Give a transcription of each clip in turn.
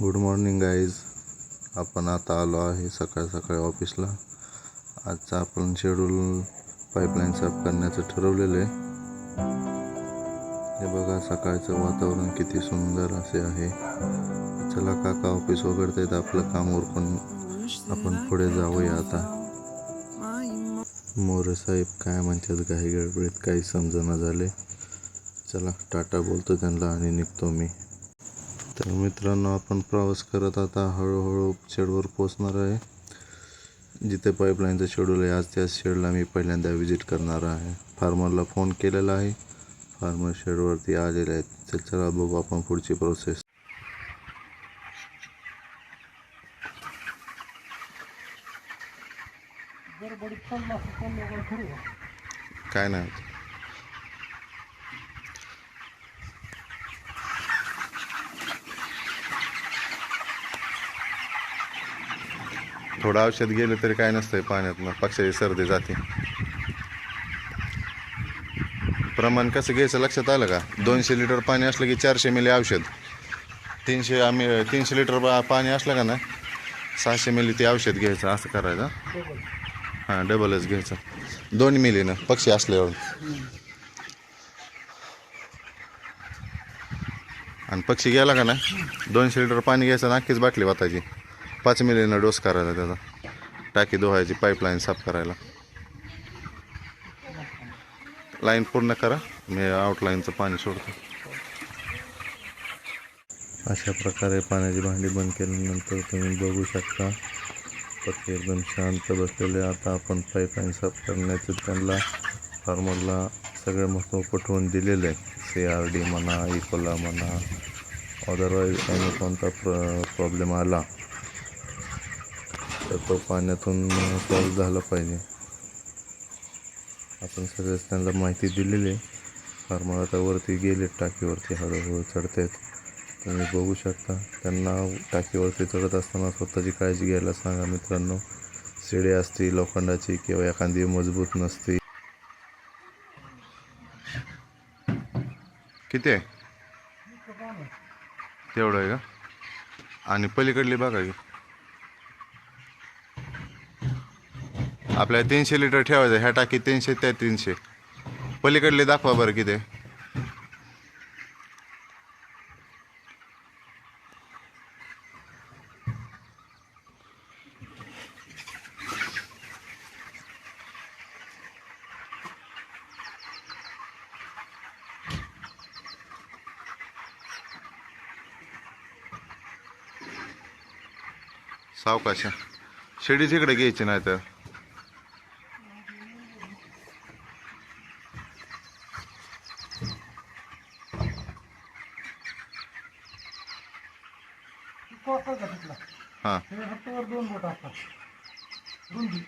Good morning guys आपण आता आलो आहे सकाळ सकाळी ऑफिसला आजचा आपण शेड्यूल पाईपलाईन साफ करण्याचं ठरवलेलं आहे. हे बघा सकाळचं वातावरण किती सुंदर असे आहे. चला काका ऑफिस वगळतायत आपलं काम उरकून आपण पुढे जाऊया आता. मोरे साहेब काय म्हणतात काही गडबडीत काही समजणं झाले. चला टाटा बोलतो त्यांना आणि निघतो मी. तर मित्रांनो आपण प्रवास करत आता हळूहळू शेडवर पोचणार आहे. जिथे पाईपलाईनचं शेड्यूल आहे आज त्या शेडला मी पहिल्यांदा व्हिजिट करणार आहे. फार्मरला फोन केलेला आहे. फार्मर शेडवरती आलेले आहेत. तर चला बघू आपण पुढची प्रोसेस. काय नाही. थोडं औषध गेलं तरी काय नसतंय पाण्यातनं. पक्षाची सर्दी जाते. प्रमाण कसं घ्यायचं लक्षात आलं का? दोनशे लिटर पाणी असलं की चारशे मिली औषध. तीनशे आम्ही तीनशे लिटर बा- पाणी असलं का ना सहाशे मिली ते औषध घ्यायचं असं करायचं. हां डबलच घ्यायचं. दोन मिलीनं पक्षी असल्यावर. आणि पक्षी गेला का ना दोनशे लिटर पाणी घ्यायचं नक्कीच बाटली वाटायची. पाच मिलीनं डोस करायला त्याचा. टाकी धुवायची पाईपलाईन साफ करायला. लाईन पूर्ण करा मी आउटलाईनचं पाणी सोडतो. अशा प्रकारे पाण्याची भांडी बंद केल्यानंतर तुम्ही बघू शकता. पक्षी एकदम शांत बसलेले आता आपण पाईपलाईन साफ करण्याचं त्यांना फार्मरला सगळं महत्त्व पटवून दिलेलं आहे. सी आर डी म्हणा इकोला म्हणा. अदरवाईज आणि कोणता प्र प्रॉब्लेम आला तर तो पाण्यातून सॉल्व झाला पाहिजे. आपण सगळेच त्यांना माहिती दिलेली आहे. फार्मर आता वरती गेले टाकीवरती हळूहळू चढतायत. तुम्ही बघू शकता त्यांना टाकीवरती चढत असताना स्वतःची काळजी घ्यायला सांगा मित्रांनो. शिडी असती लोखंडाची किंवा एखादी मजबूत नसती. किती आहे? तेवढं आहे का? आणि पलीकडली बघा आपल्याला तीनशे लिटर ठेवायचं ह्या टाकी तीनशे त्या तीनशे. पलीकडले दाखवा बरं किती. सावकाश. शिडी तिकडे घ्यायची नाही तर हां. हे फक्त वर दोन बोट असतात. रुंदी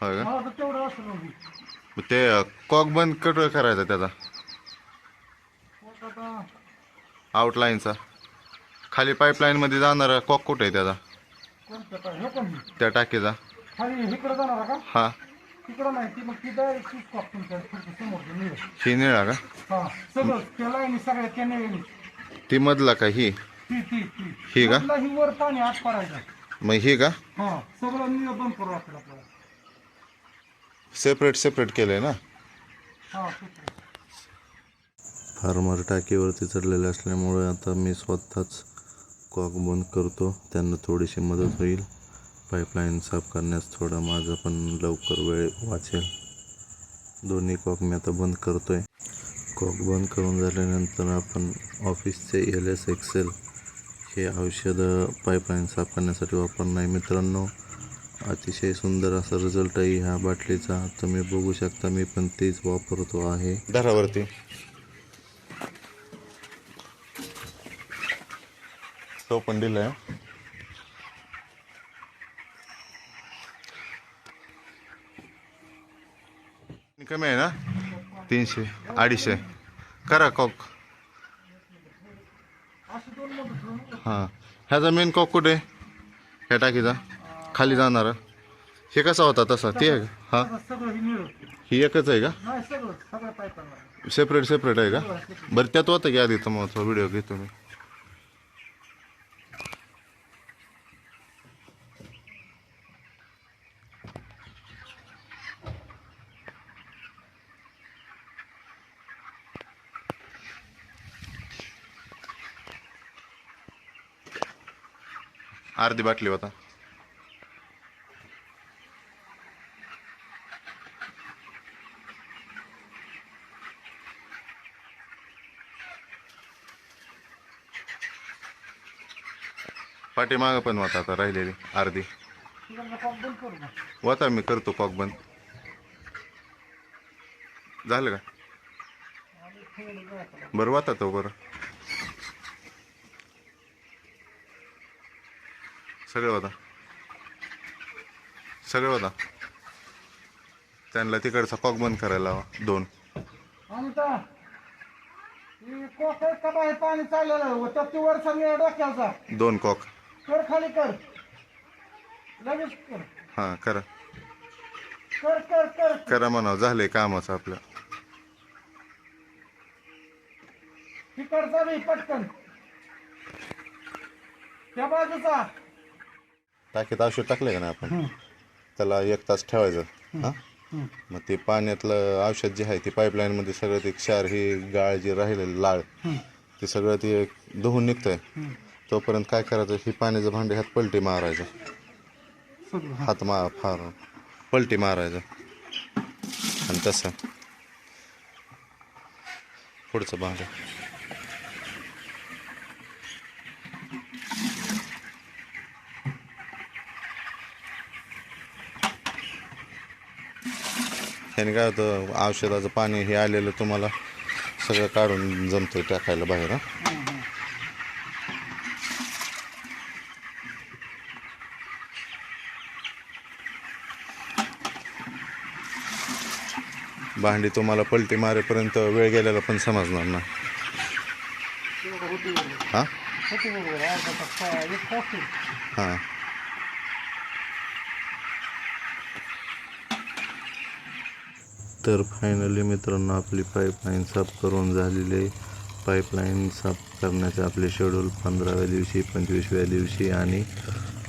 होय का? मला तर तेवढं असतं रुंदी मग ते कॉक बंद कट करायचा त्याचा. बोट आता आउटलाईनचा खाली पाईपलाईनमध्ये जाणारा कॉक कुठे आहे त्याचा? कोणतं काय हे पण त्या टाकीचा. खाली इकडं जाणार का? हा. तिकडं नाही ती मग ती डायरेक्ट तीच कॉक तुमच्या पुढच्या समोर निळ. ही निळा का? हा सगळं त्या लाईनी सगळ्या त्या निळ्यानी ती मधला का ही? ती ती ती ही का? ही वर पाणी आत पडायचं. मग ही का? हा सगळं निळ बंद करू लागतं आपल्याला सेपरेट सेपरेट केलंय ना? हा ठीक आहे फार्मर टाकीवरती चढलेले असल्यामुळे आता मी स्वतःच कॉक बंद करतो. त्यांना थोडीशी मदत होईल. पाईपलाईन साफ करण्यास थोडा माझा पण लवकर वेळ वाचेल. दोन्ही कॉक मी आता बंद करतोय. कॉक बंद करून झाल्यानंतर आपण ऑफिसचे एल एस एक्सेल हे औषध पाईपलाईन साफ करण्यासाठी वापरणार आहे. मित्रांनो अतिशय सुंदर असा रिझल्ट आहे ह्या बाटलीचा. तुम्ही बघू शकता मी पण तेच वापरतो आहे. दरावरती तो पण दिलाय. कमी आहे ना? तीनशे अडीचशे. करा कॉक. हां. ह्याचा मेन कॉक कुठे? ह्या टाकीचा खाली जाणारा. हे कसा होता तसा? ते आहे का हां. ही एकच आहे का? सेपरेट सेपरेट आहे का? बरं त्यात होतं की आधी? तर मग व्हिडिओ घेतो मी. अर्धी बाटली होता. पाठीमागं पण होता आता राहिलेली अर्धी. होता मी करतो कॉक बंद. झालं का? बरं वाता तो बरं. सगळं होता सगळं होता त्यांना तिकडचा कॉक बंद करायला लावा दोन. पाणी चाललेलं होतं ती वर सगळ्या डोक्याचा. दोन कॉक. कर खाली कर. लगेच कर. हां करा. कर कर कर. करा म्हणावं. झालंय कामाचं आपलं. तिकडचा बी पटकन. त्या बाजूचा. टाकीत औषध टाकलंय का ना आपण? त्याला एक तास ठेवायचं. हां? मग ते पाण्यातलं औषध जे आहे ते पाईपलाईनमध्ये सगळं ते क्षार ही गाळ जी राहिलेलं लाळ ते सगळं ते धुवून निघतंय. तोपर्यंत काय करायचं? ही पाण्याचं भांडे हात पलटी मारायचं. हात मा फार पलटी मारायचं. आणि तसं. पुढचं भांडं. ह्याने काय होतं औषधाचं पाणी हे आलेलं तुम्हाला सगळं काढून जमतं टाकायला बाहेर हं? भांडी तुम्हाला पलटी मारेपर्यंत वेळ गेलेला पण समजणार ना. हां. हां. तर फायनली मित्रांनो आपली पाईपलाईन साफ करून झालेली आहे. पाईपलाईन साफ करण्याचे आपले शेड्यूल पंधराव्या दिवशी पंचवीसव्या दिवशी आणि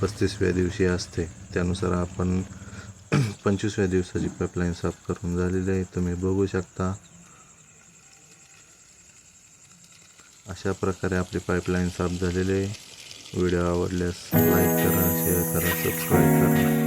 पस्तीसव्या दिवशी असते. त्यानुसार आपण पंचवीसव्या दिवसाची पाईपलाईन साफ करून झालेली आहे. तुम्ही बघू शकता. अशा प्रकारे आपली पाईपलाईन साफ झालेली आहे. व्हिडिओ आवडल्यास लाईक करा शेअर करा सबस्क्राईब करा.